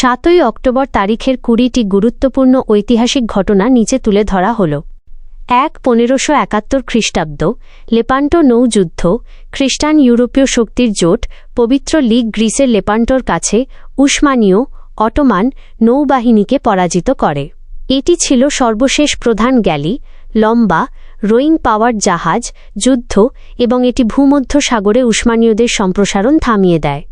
সাতই অক্টোবর তারিখের কুড়িটি গুরুত্বপূর্ণ ঐতিহাসিক ঘটনা নিচে তুলে ধরা হল। এক, পনেরোশো একাত্তর খ্রিস্টাব্দ, লেপান্টো নৌযুদ্ধ খ্রিস্টান ইউরোপীয় শক্তির জোট, পবিত্র লীগ গ্রিসের লেপান্টোর কাছে উসমানীয়, অটোমান নৌবাহিনীকে পরাজিত করে। এটি ছিল সর্বশেষ প্রধান গ্যালি, লম্বা, রোয়িং পাওয়ার জাহাজ, যুদ্ধ এবং এটি ভূমধ্য সাগরে উসমানীয়দের সম্প্রসারণ থামিয়ে দেয়।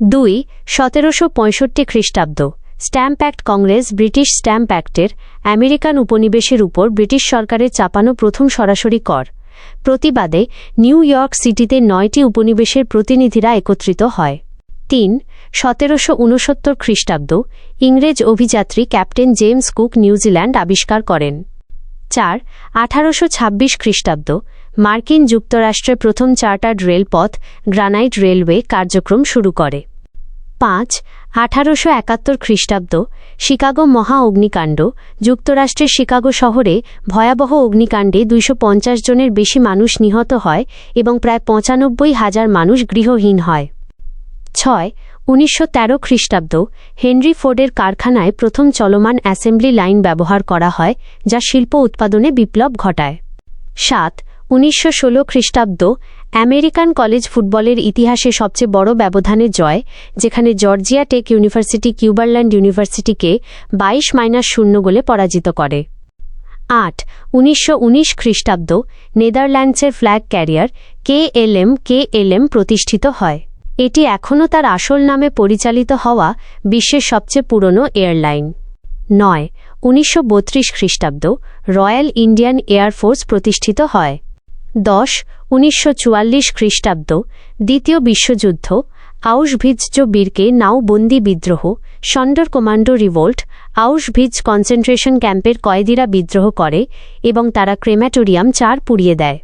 দুই, সতেরোশো পঁয়ষট্টি খ্রিস্টাব্দ, stamp act Congress, British stamp অ্যাক্টের American উপনিবেশের উপর ব্রিটিশ সরকারের চাপানো প্রথম সরাসরি কর। প্রতিবাদে নিউ ইয়র্ক সিটিতে নয়টি উপনিবেশের প্রতিনিধিরা একত্রিত হয়। তিন, সতেরোশো উনসত্তর খ্রিস্টাব্দ, ইংরেজ অভিযাত্রী captain James Cook New Zealand আবিষ্কার করেন। চার, আঠারোশো ছাব্বিশ খ্রিস্টাব্দ, মার্কিন যুক্তরাষ্ট্রে প্রথম চার্টার্ড রেলপথ গ্রানাইট রেলওয়ে কার্যক্রম শুরু করে। পাঁচ, আঠারোশো একাত্তর খ্রিস্টাব্দ, শিকাগো মহা অগ্নিকাণ্ড, যুক্তরাষ্ট্রের শিকাগো শহরে ভয়াবহ অগ্নিকাণ্ডে দুইশো পঞ্চাশ জনের বেশি মানুষ নিহত হয় এবং প্রায় পঁচানব্বই হাজার মানুষ গৃহহীন হয়। ছয়, উনিশশো তেরো খ্রিস্টাব্দ, হেনরি ফোর্ডের কারখানায় প্রথম চলমান অ্যাসেম্বলি লাইন ব্যবহার করা হয়, যা শিল্প উৎপাদনে বিপ্লব ঘটায়। সাত উনিশশো ষোলো খ্রিস্টাব্দ আমেরিকান কলেজ ফুটবলের ইতিহাসে সবচেয়ে বড় ব্যবধানে জয়, যেখানে জর্জিয়া টেক ইউনিভার্সিটি কিউবারল্যান্ড ইউনিভার্সিটিকে বাইশ মাইনাস শূন্য গোলে পরাজিত করে। আট, উনিশশো উনিশ খ্রিস্টাব্দ নেদারল্যান্ডসের flag carrier K L M, K L M প্রতিষ্ঠিত হয়। এটি এখনও তার আসল নামে পরিচালিত হওয়া বিশ্বের সবচেয়ে পুরনো এয়ারলাইন। নয়, উনিশশো খ্রিস্টাব্দ রয়্যাল ইন্ডিয়ান এয়ারফোর্স প্রতিষ্ঠিত হয়। দশ, উনিশশো চুয়াল্লিশ খ্রিস্টাব্দ, দ্বিতীয় বিশ্বযুদ্ধ আউশভিজ বীরকে নাওবন্দি বিদ্রোহ, সন্ডর কমান্ডো রিভোল্ট আউশভিজ কনসেন্ট্রেশন ক্যাম্পের কয়েদিরা বিদ্রোহ করে এবং তারা ক্রেম্যাটোরিয়াম চার পুড়িয়ে দেয়।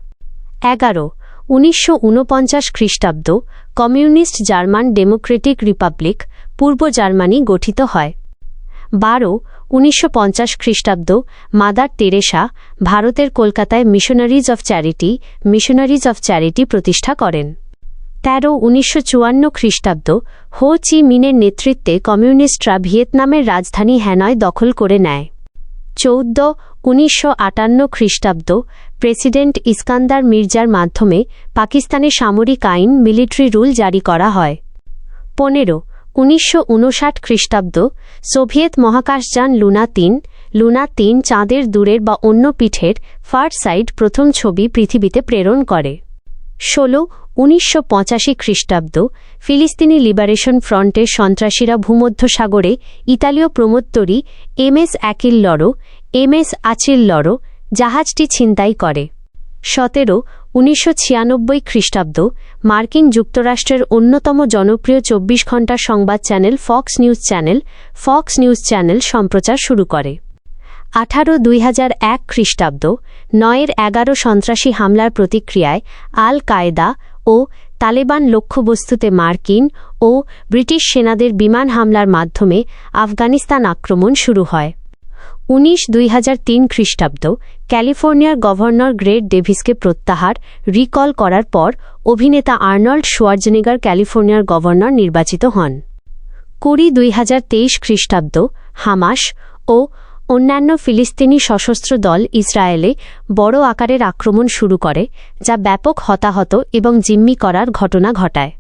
এগারো, উনিশশো ঊনপঞ্চাশ খ্রিস্টাব্দ, কমিউনিস্ট জার্মান ডেমোক্রেটিক রিপাবলিক, পূর্ব জার্মানি গঠিত হয়। বারো, উনিশশো পঞ্চাশ খ্রিস্টাব্দ, মাদার তেরেসা ভারতের কলকাতায় missionaries of charity, missionaries of charity প্রতিষ্ঠা করেন। তেরো, উনিশশো চুয়ান্ন খ্রিস্টাব্দ, হো চি মিনের নেতৃত্বে কমিউনিস্টরা ভিয়েতনামের রাজধানী হ্যানয় দখল করে নেয়। চৌদ্দ, উনিশশো আটান্ন খ্রিস্টাব্দ, প্রেসিডেন্ট ইস্কান্দার মির্জার মাধ্যমে পাকিস্তানে সামরিক আইন, মিলিটারি রুল জারি করা হয়। পনেরো উনিশশো উনষাট খ্রিস্টাব্দ, সোভিয়েত মহাকাশযান লুনা তিন লুনা তিন চাঁদের দূরের বা অন্য পিঠের ফার সাইড প্রথম ছবি পৃথিবীতে প্রেরণ করে। ষোলো উনিশশো পঁচাশি খ্রিস্টাব্দ, ফিলিস্তিনি লিবারেশন ফ্রন্টের সন্ত্রাসীরা ভূমধ্যসাগরে ইতালীয় প্রমোত্তরী M S Achille Lauro M S Achille Lauro জাহাজটি ছিনতাই করে। সতেরো উনিশশো ছিয়ানব্বই খ্রিস্টাব্দ, মার্কিন যুক্তরাষ্ট্রের অন্যতম জনপ্রিয় চব্বিশ ঘণ্টার সংবাদ channel Fox News channel, Fox News channel সম্প্রচার শুরু করে। আঠারো দুই হাজার এক খ্রিস্টাব্দ, নয়ের এগারো সন্ত্রাসী হামলার প্রতিক্রিয়ায় আল কায়দা ও তালেবান লক্ষ্যবস্তুতে মার্কিন ও ব্রিটিশ সেনাদের বিমান হামলার মাধ্যমে আফগানিস্তান আক্রমণ শুরু হয়। উনিশ দুই হাজার তিন খ্রিস্টাব্দ ক্যালিফোর্নিয়ার গভর্নর গ্রেট ডেভিসকে প্রত্যাহার, রিকল করার পর অভিনেতা আর্নল্ড শোয়ার্জনেগার ক্যালিফোর্নিয়ার গভর্নর নির্বাচিত হন। কুড়ি দুই হাজার তেইশ খ্রিস্টাব্দ হামাস ও অন্যান্য ফিলিস্তিনি সশস্ত্র দল ইসরায়েলে বড় আকারের আক্রমণ শুরু করে, যা ব্যাপক হতাহত এবং জিম্মি করার ঘটনা ঘটায়।